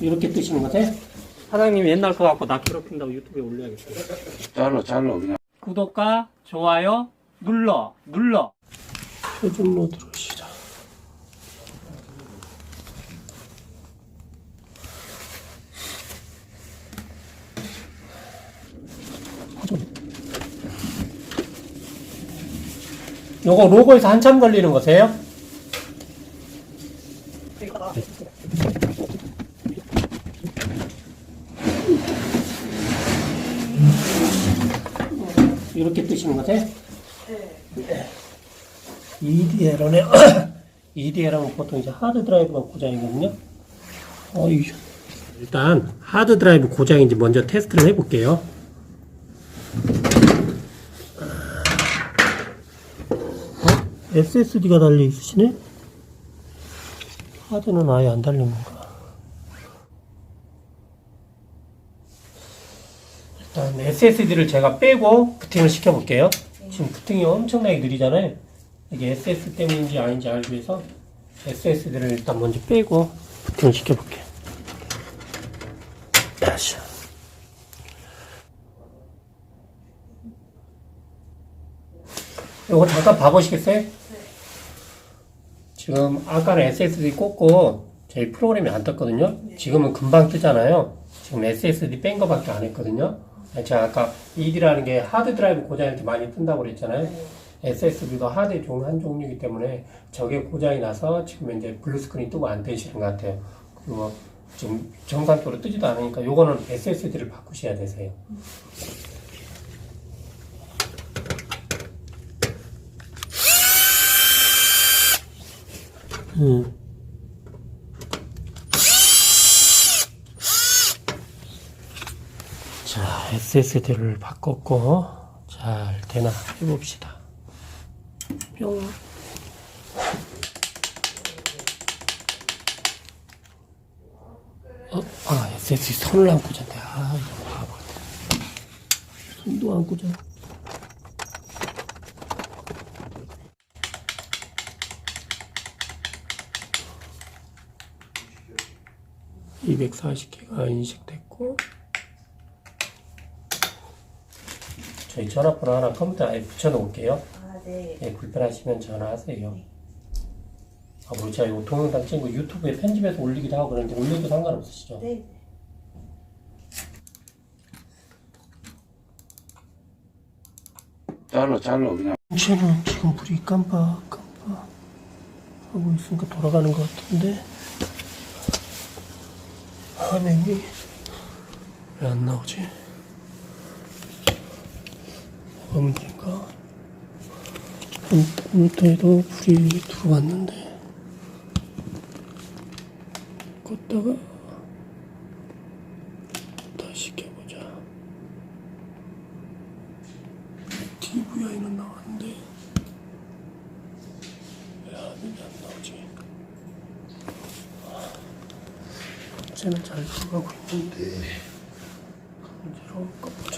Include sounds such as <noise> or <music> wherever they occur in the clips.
이렇게 뜨시는 거세요? 사장님 옛날 거 갖고 나 괴롭힌다고 유튜브에 올려야겠어요. 잘라 잘라 그냥 구독과 좋아요 눌러 눌러. 표준 모드로 시작. 요거 로고에서 한참 걸리는 거세요? 이렇게 뜨시는 거세요? 네. EDL은요. EDL은 <coughs> 보통 이제 하드 드라이브가 고장이거든요. 어이 일단 하드 드라이브 고장인지 먼저 테스트를 해볼게요. 어? SSD가 달려 있으시네? 하드는 아예 안 달린 건가? 일단 SSD를 제가 빼고 부팅을 시켜볼게요. 지금 부팅이 엄청나게 느리잖아요. 이게 SS 때문인지 아닌지 알기 위해서 SSD를 일단 먼저 빼고 부팅을 시켜볼게요. 다시. 요거 잠깐 봐보시겠어요? 지금 아까는 SSD 꽂고 저희 프로그램이 안 떴거든요. 지금은 금방 뜨잖아요. 지금 SSD 뺀 거밖에 안 했거든요. 제가 아까 ED라는 게 하드 드라이브 고장 이렇게 많이 뜬다고 그랬잖아요. SSD도 하드의 종, 한 종류이기 때문에 저게 고장이 나서 지금 이제 블루 스크린이 뜨고 안 뜨시는 것 같아요. 그리고 지금 정상적으로 뜨지도 않으니까 요거는 SSD를 바꾸셔야 되세요. 음. 자, SSD를 바꿨고, 잘 되나 해봅시다. 뿅. 어, 아, SSD 손을 안 꽂았네. 아, 이거 바보. 손도 안 꽂아. (240개가) 인식됐고 저희 전화번호 하나 컴퓨터에 붙여놓을게요 아, 네. 예, 불편하시면 전화하세요 아, 뭐 제가 이거 동영상 거 유튜브에 편집해서 올리기도 하고 그러는데 올려도 상관없으시죠? 네. 잘라 잘라 그냥 쟤는 지금 불이 깜빡깜빡 하고 있으니까 돌아가는 것 같은데 화면이 왜 안 나오지? 문제인가? 컴퓨터에도 불이 들어왔는데 껐다가 다시 켜보자 TVI는 나왔는데 왜 화면이 안 나오지? 쟤는 잘 들어가고 있는데 강제로 꺼보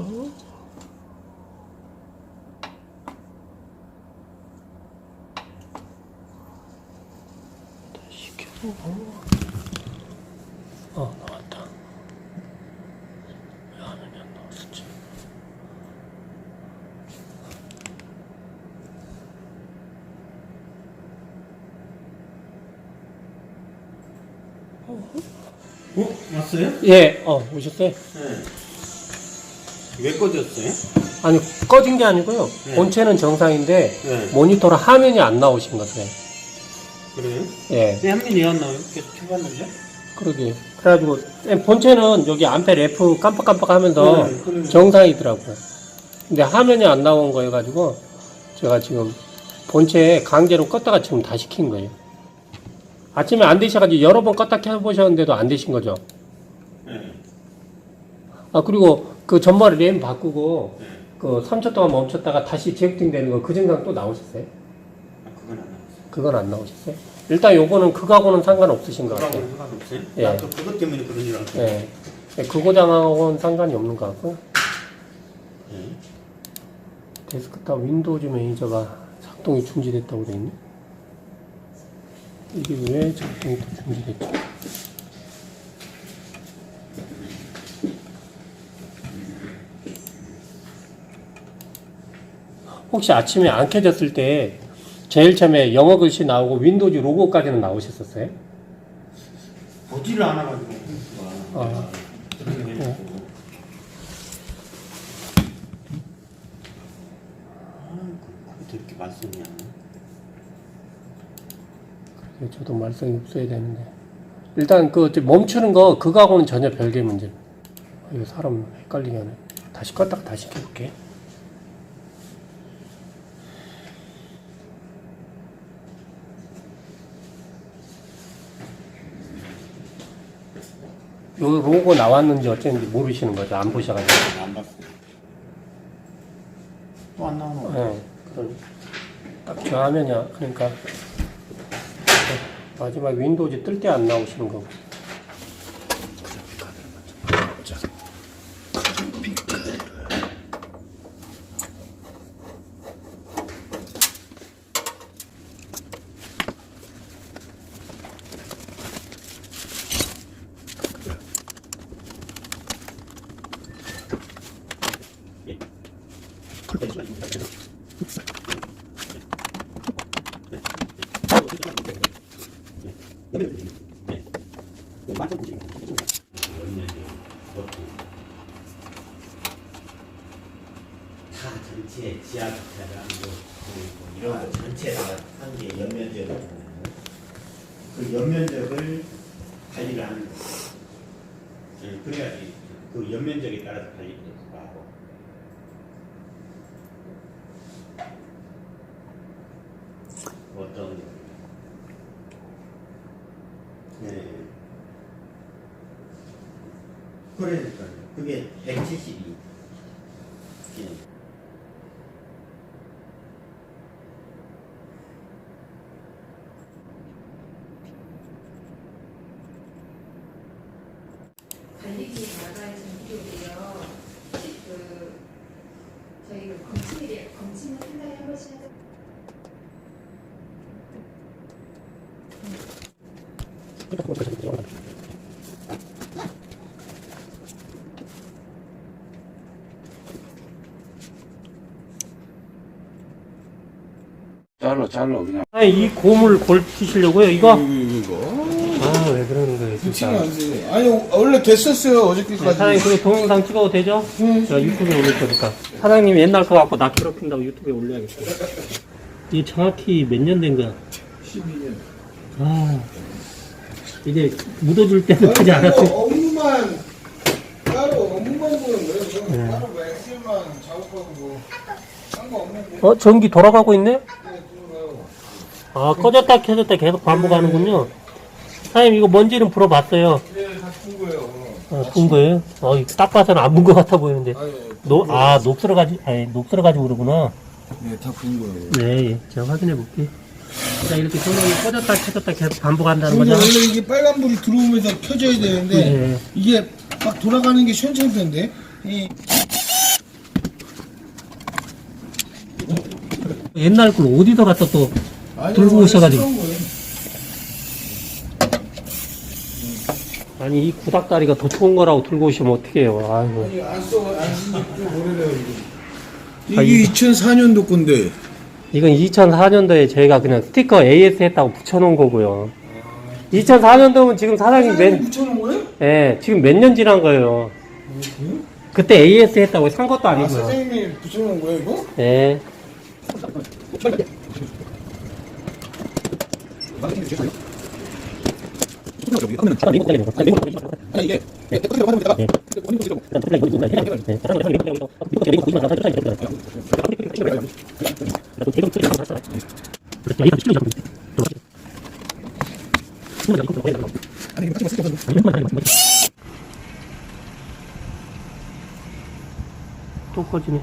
꺼서 다시 켜보고 어 나왔다 왜 화면이 안 나왔었지? 어? 왔어요? 예, 어, 오셨어요? 왜 꺼졌어요? 아니, 꺼진 게 아니고요. 네. 본체는 정상인데, 네. 모니터로 화면이 안 나오신 거세요. 그래요? 예, 내 화면이 안 나와요? 계속 켜봤는데? 그러게. 그래가지고, 예, 본체는 여기 암페 F 깜빡깜빡 하면서 네, 그래요. 정상이더라고요. 근데 화면이 안 나온 거여가지고, 제가 지금 본체 강제로 껐다가 지금 다시 킨 거예요. 아침에 안 되셔가지고 여러 번 껐다 켜보셨는데도 안 되신 거죠. 네. 아, 그리고 그 전머리 램 바꾸고, 네. 그 3초 동안 멈췄다가 다시 재부팅 되는 거 그 증상 또 나오셨어요? 아, 그건 안 나왔어요. 그건 안 나오셨어요? 일단 요거는 그거하고는 상관없으신 것 같아요. 그거하고는 상관없어요? 예. 나도 그것 때문에 그런 줄 알았어요. 예. 예, 그 고장하고는 상관이 없는 것 같고요. 네. 데스크탑 윈도우즈 매니저가 작동이 중지됐다고 돼 있네. 이게 왜 작동이 또 중지됐지? 혹시 아침에 안 켜졌을 때 제일 처음에 영어 글씨 나오고 윈도우즈 로고까지는 나오셨었어요? 보지를 않아가지고 그 컴퓨터 이렇게 말썽이야 예, 저도 말썽이 없어야 되는데 일단 그 멈추는 거 그거하고는 전혀 별개 문제. 아, 이거 사람 헷갈리게 하네. 다시 껐다가 다시 켜볼게. 요 로고 나왔는지 어쨌는지 모르시는 거죠. 안 보셔가지고. 안 봤어 또 안 나오는 거 네, 그런 딱저 화면이야. 그러니까 네, 마지막 윈도우즈 뜰 때 안 나오시는 거고. 다 전체 지하 주차장 뭐, 뭐 이런 거 전체 다한게 연면적이잖아요. 그 연면적을 관리를 하는 거. 예, 그래야지 그 연면적에 따라서 관리를 하고. 어떤 네. 그러니까 그게 172. 기능. 관리기에 나가 있는 무료고요. 그 저희가 검침이 검침은 한 달에 한 번씩 하자. 잘라 잘라 그냥 아, 이 고물 골 푸시려고요, 이거? 이거 아, 왜 그러는 거예요, 진짜. 안 돼. 아니 원래 됐었어요 네, 어저께까지. 사장님, 그 동영상 찍어도 되죠? 제가 유튜브에 올릴 거니까. 사장님 옛날 거 갖고 나 괴롭힌다고 유튜브에 올려야겠어요. 이게 정확히 몇 년 된 거야? 12년. 아, 이제 묻어줄 때는 하지 않았어요. 업무만 따로 업무만 보는 거예요. 그럼 네. 따로 뭐 엑셀만 작업하고 뭐한거 없는데. 어, 전기 돌아가고 있네? 네. 아, 꺼졌다 켜졌다 계속 반복하는군요. 사장님, 이거 뭔지는 불어봤어요. 네, 다푼 거예요. 아, 본 거예요? 어, 이거 딱 봐서는 안 본 것 같아 보이는데. 아니, 아, 녹슬어가지고, 아니, 녹슬어가지고 그러구나. 네, 다푼 거예요. 네, 예. 제가 확인해 볼게요. 자, 이렇게 조명이 꺼졌다 켜졌다 계속 반복한다는 거죠? 원래 이게 빨간불이 들어오면서 켜져야 되는데 네. 이게 막 돌아가는 게 시원찮던데. 이 옛날 걸 어디서 갖다 또, 오셔가지고. 쓰던 거예요. 아니, 이 구닥다리가 더 좋은 거라고 들고 오시면 어떡해요. 아이고. 아니 안 써, 안쓴지좀 오래돼요 이게. 아, 이게 2004년도 건데. 이건 2004년도에 저희가 그냥 스티커 AS 했다고 붙여놓은 거고요. 2004년도면 지금 사장님 몇, 붙여놓은 거예요? 예, 지금 몇 년 지난 거예요. 그때 AS 했다고 산 것도 아, 아니고요. 사장님이 붙여놓은 거예요 이거? 예. 또 꺼지네.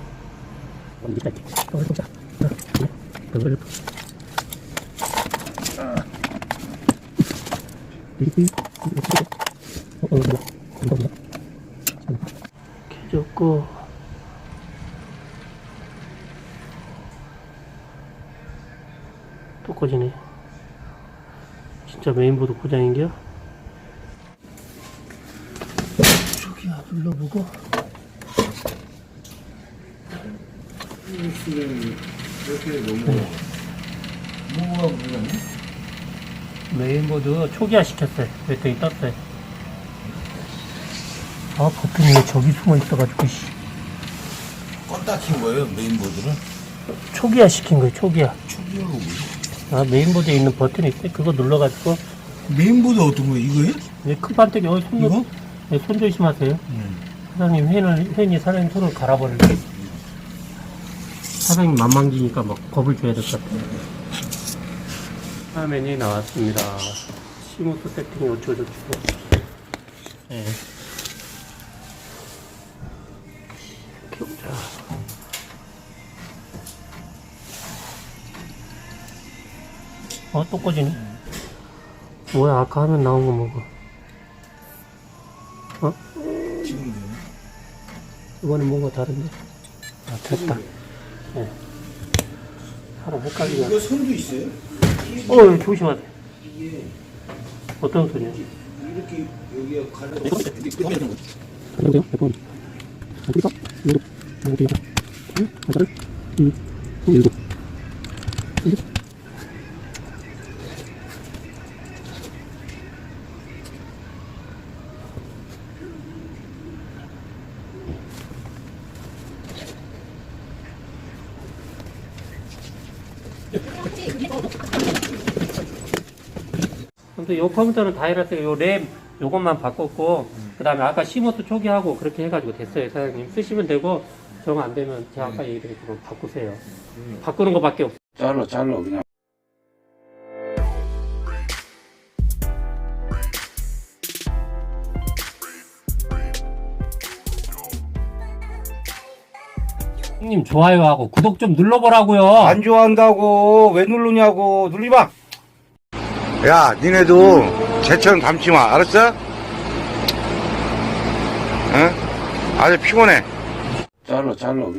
켜졌고 또 꺼지네. 진짜 메인보드 고장인겨? 저기야 눌러보고 이렇게 너무 뭐가 문제네? 메인보드 초기화 시켰어요. 배터리 떴어요. 아 버튼이 왜 저기 숨어 있어가지고 씨. 껐다 킨 거예요 메인보드를? 초기화 시킨 거예요. 초기화. 초기화가 뭐예요? 아 메인보드에 있는 버튼이 있어요. 그거 눌러가지고 메인보드 어떤 거예요? 이거예요? 네, 큰 반대기 어, 손, 이거? 네, 손 조심하세요. 사장님 회는 회니 사장님 손을 갈아버릴게. 사장님 만만기니까 막 겁을 줘야 될 것 같아요. 화면이 나왔습니다. 시무스 세팅이 어쩌고저쩌고. 네. 이렇게 보자. 어, 또 꺼지네. 뭐야, 아까 화면 나온 거 뭐고. 어? 이번엔 뭔가 다른데? 아, 됐다. 예. 사람 헷갈리냐. 이거 선도 있어요? 어, 조심하세요. 어떤 소리야? 이렇게 여기가 갈라 안녕하세요. 몇번 안녕하십니까? 일곱? 응? 하나를, 이, 일곱. 일곱. 근데 요 컴퓨터는 다 해놨어요. 요램 요것만 바꿨고 그 다음에 아까 시모스 초기하고 그렇게 해가지고 됐어요 사장님 쓰시면 되고 정 안 되면 제가 아까 얘기했지만 바꾸세요. 바꾸는 거밖에 없어요. 잘라 잘라 그냥 형님 좋아요하고 구독 좀 눌러보라고요. 안 좋아한다고 왜 누르냐고 누르지 마. 야, 니네도 개처럼 담지 마. 알았어? 응? 아주 피곤해. 잘라 잘라 그냥